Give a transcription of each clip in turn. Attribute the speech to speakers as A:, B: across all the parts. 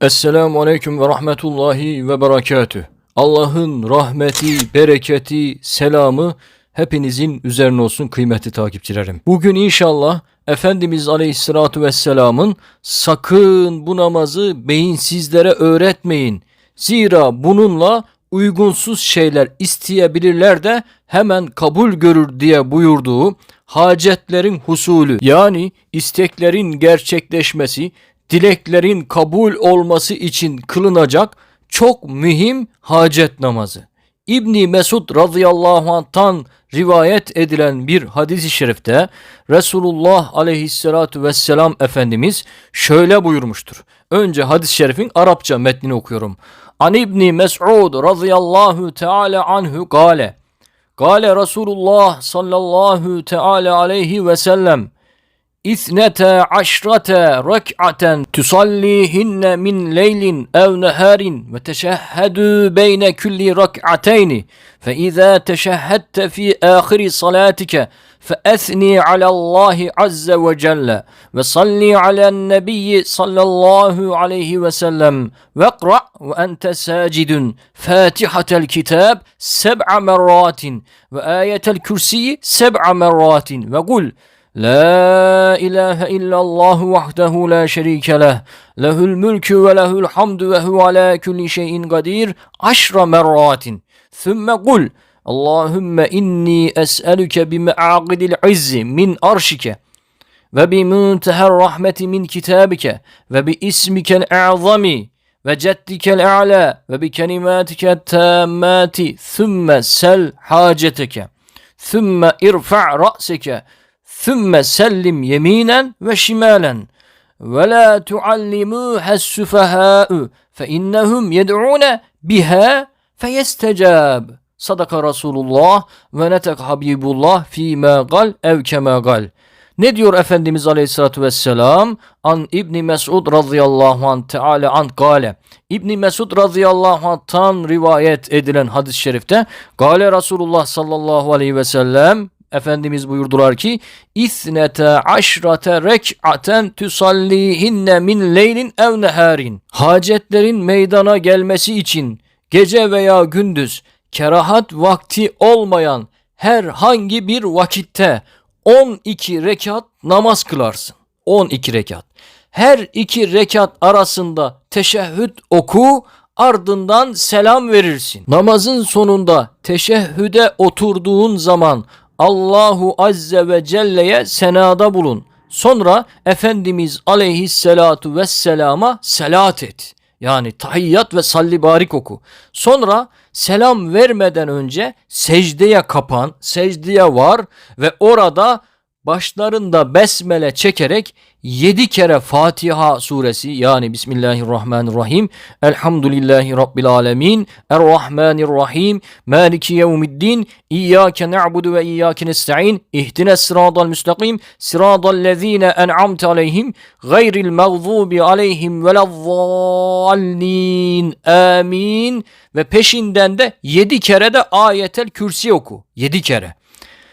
A: Esselamu Aleyküm ve Rahmetullahi ve Berekatüh. Allah'ın rahmeti, bereketi, selamı hepinizin üzerine olsun kıymetli takipçilerim. Bugün inşallah Efendimiz Aleyhisselatü Vesselam'ın sakın bu namazı beyinsizlere öğretmeyin. Zira bununla uygunsuz şeyler isteyebilirler de hemen kabul görür diye buyurduğu hacetlerin husulü yani isteklerin gerçekleşmesi, dileklerin kabul olması için kılınacak çok mühim hacet namazı. İbni Mesud radıyallahu anh'tan rivayet edilen bir hadis-i şerifte Resulullah aleyhissalatu vesselam Efendimiz şöyle buyurmuştur. Önce hadis-i şerifin Arapça metnini okuyorum. An İbni Mes'ud radıyallahu teala anhu gale. Gale Resulullah sallallahu teala aleyhi ve sellem اثنتا عشرة ركعة تصليهن من ليل أو نهار وتشهد بين كل ركعتين. فإذا تشهدت في آخر صلاتك فأثني على الله عز وجل وصلي على النبي صلى الله عليه وسلم واقرأ وأنت ساجد. فاتحة الكتاب سبع مرات وآية الكرسي سبع مرات. وقل لا إله إلا الله وحده لا شريك له. له الملك وله الحمد وهو على كل شيء قدير عشر مرات. ثم قل اللهم إني أسألك بمعاقد العز من أرشك وبمنتهى الرحمة من كتابك وباسمك الأعظم وجدك الأعلى وبكلماتك التامات. ثم سل حاجتك. ثم ارفع رأسك. Sümme sellim yeminen ve şimalen. Ve la tuallimuha süfehâ'u fe innehum yed'ûne biha fe yestecâb. Sadaka Resulullah ve netek Habibullah fîmâ gal ev kemâ gal. Ne diyor Efendimiz Aleyhisselatü Vesselam? An İbni Mesud radıyallahu anh teala an gale. İbni Mesud radıyallahu anh'tan rivayet edilen hadis-i şerifte Gale Resulullah sallallahu aleyhi ve sellem Efendimiz buyurdular ki İthnete aşrate rek'aten tusallihinne min leylin ev neharin Hacetlerin meydana gelmesi için gece veya gündüz kerahat vakti olmayan herhangi bir vakitte 12 rekat namaz kılarsın. 12 rekat. Her iki rekat arasında teşehhüd oku ardından selam verirsin. Namazın sonunda teşehhüde oturduğun zaman Allahu Azze ve Celle'ye senada bulun. Sonra Efendimiz Aleyhisselatu Vesselam'a selat et. Yani tahiyyat ve salli barik oku. Sonra selam vermeden önce secdeye kapan, secdeye var ve orada başlarında besmele çekerek 7 kere Fatiha suresi yani Bismillahirrahmanirrahim Elhamdülillahi Rabbil Alemin Errahmanirrahim Maliki Yevmiddin İyyâke na'budu ve iyyâke nesta'in İhdines sıradal müstakim Sıradal lezîne en'amte aleyhim Gayril mağzubi aleyhim velezzallin Amin. Ve peşinden de 7 kere de ayetel kürsi oku. 7 kere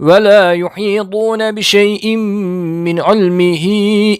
A: ولا يحيطون بشيء من علمه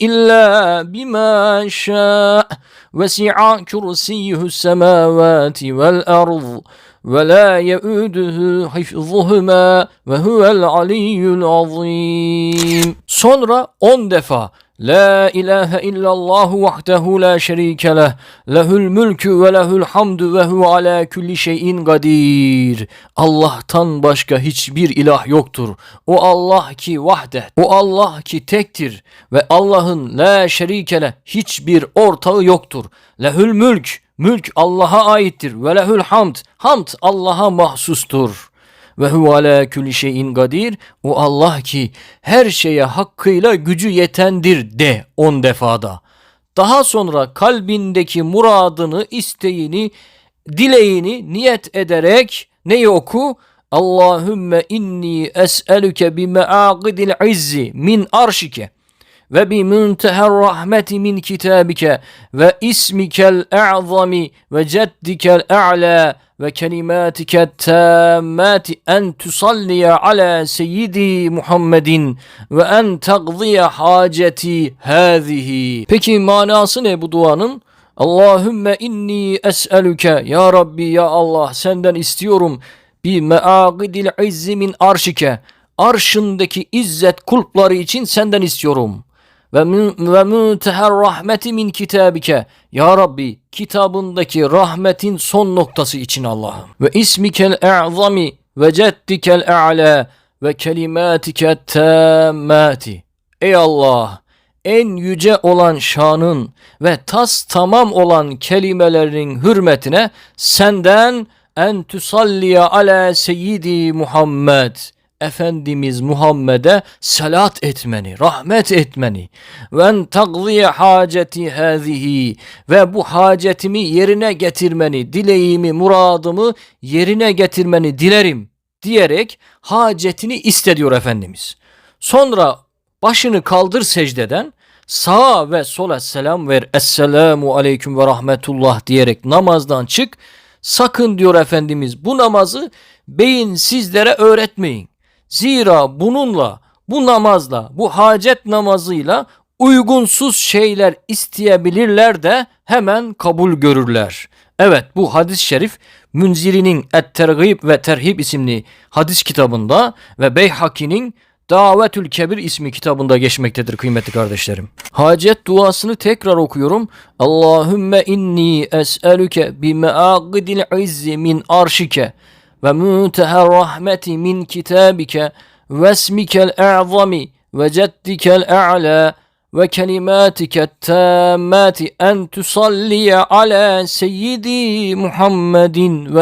A: إلا بما شاء. وسع كرسيه السماوات والأرض ولا يؤوده حفظهما وهو العلي العظيم. Sonra on defa La ilahe illallah vahdehu la şerike leh. Lehül mülkü ve lehül hamdu ve hu ala kulli şeyin kadir. Allah'tan başka hiçbir ilah yoktur. O Allah ki vahdet. O Allah ki tektir. Ve Allah'ın la şerike hiçbir ortağı yoktur. Lehül mülk. Mülk Allah'a aittir. Ve lehül hamd. Hamd Allah'a mahsustur ve hu ala kulli şeyin kadir. O Allah ki her şeye hakkıyla gücü yetendir de on defada. Daha sonra kalbindeki muradını, isteğini, dileğini niyet ederek neyi oku? Allahümme inni es'elüke bi me'aqidil izzi min arşike ve bi munteher rahmeti min kitabike ve ismikel a'zami ve ceddikel a'la ve kelimatike tammati en tusalliye ala seyyidi Muhammedin ve en taqdiye haceti hazihi. Peki manası ne bu duanın? Allahümme inni es'elüke ya Rabbi ya Allah senden istiyorum bi me'agidil izzi min arşike arşındaki izzet kulpları için senden istiyorum. Ve mü- ve münteher rahmeti min kitabike ya Rabbi kitabındaki rahmetin son noktası için Allah'ım. Ve ismikel e'zami ve ceddikel e'la ve kelimatike tammati. Ey Allah en yüce olan şanın ve tas tamam olan kelimelerinin hürmetine senden en tusalliye ala seyyidi Muhammed Efendimiz Muhammed'e salat etmeni, rahmet etmeni ve tagziye haceti hazihi ve bu hacetimi yerine getirmeni, dileğimi, muradımı yerine getirmeni dilerim diyerek hacetini istediyor Efendimiz. Sonra başını kaldır secdeden sağa ve sola selam ver. Esselamu aleyküm ve rahmetullah diyerek namazdan çık. Sakın diyor Efendimiz bu namazı beyin sizlere öğretmeyin. Zira bununla, bu namazla, bu hacet namazıyla uygunsuz şeyler isteyebilirler de hemen kabul görürler. Evet bu hadis-i şerif Münziri'nin Et-Tergib ve Terhib isimli hadis kitabında ve Beyhaki'nin Davetül Kebir ismi kitabında geçmektedir kıymetli kardeşlerim. Hacet duasını tekrar okuyorum. Allahümme inni es'elüke bi me'agidil izzi min arşike ve munteher rahmeti min kitabike ve esmikel e'zami ve ceddikel e'la ve kelimatike tammati en tusalliye ala seyyidi Muhammedin